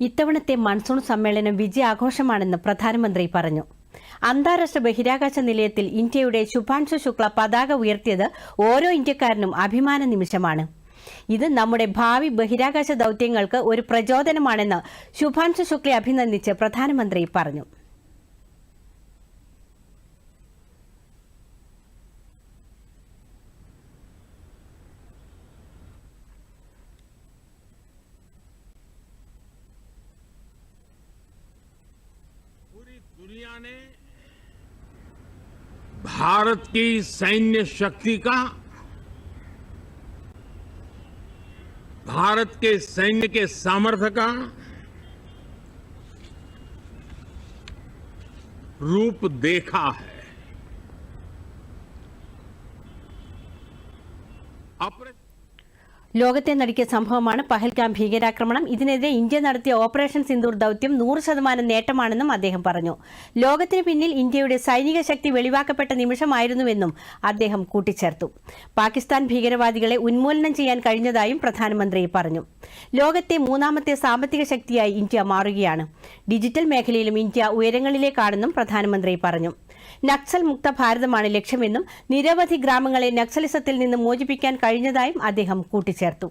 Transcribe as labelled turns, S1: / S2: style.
S1: ഇത്തവണത്തെ മൺസൂൺ സമ്മേളനം വിജയാഘോഷമാണെന്ന് പ്രധാനമന്ത്രി പറഞ്ഞു. അന്താരാഷ്ട്ര ബഹിരാകാശ നിലയത്തിൽ ഇന്ത്യയുടെ ശുഭാംശു ശുക്ല പതാക ഉയർത്തിയത് ഓരോ ഇന്ത്യക്കാരനും അഭിമാന നിമിഷമാണ്. ഇത് നമ്മുടെ ഭാവി ബഹിരാകാശ ദൗത്യങ്ങൾക്ക് ഒരു പ്രചോദനമാണെന്ന് ശുഭാംശു ശുക്ലയെ അഭിനന്ദിച്ച് പ്രധാനമന്ത്രി പറഞ്ഞു.
S2: दुनिया ने भारत की सैन्य शक्ति का, भारत के सैन्य के सामर्थ्य का रूप देखा है। ऑपरेशन
S1: ലോകത്തെ നടുക്കിയ സംഭവമാണ് പഹൽഗാം ഭീകരാക്രമണം. ഇതിനെതിരെ ഇന്ത്യ നടത്തിയ ഓപ്പറേഷൻ സിന്ദൂർ ദൌത്യം നൂറ് ശതമാനം നേട്ടമാണെന്നും അദ്ദേഹം പറഞ്ഞു. ലോകത്തിന് പിന്നിൽ ഇന്ത്യയുടെ സൈനിക ശക്തി വെളിവാക്കപ്പെട്ട നിമിഷമായിരുന്നുവെന്നും അദ്ദേഹം കൂട്ടിച്ചേർത്തു. പാകിസ്ഥാൻ ഭീകരവാദികളെ ഉന്മൂലനം ചെയ്യാൻ കഴിഞ്ഞതായും പ്രധാനമന്ത്രി പറഞ്ഞു. ലോകത്തെ മൂന്നാമത്തെ സാമ്പത്തിക ശക്തിയായി ഇന്ത്യ മാറുകയാണ്. ഡിജിറ്റൽ മേഖലയിലും ഇന്ത്യ ഉയരങ്ങളിലേക്കാണെന്നും പ്രധാനമന്ത്രി പറഞ്ഞു. നക്സൽ മുക്ത ഭാരതമാണ് ലക്ഷ്യമെന്നും നിരവധി ഗ്രാമങ്ങളെ നക്സലിസത്തിൽ നിന്ന് മോചിപ്പിക്കാൻ കഴിഞ്ഞതായും അദ്ദേഹം കൂട്ടിച്ചേർത്തു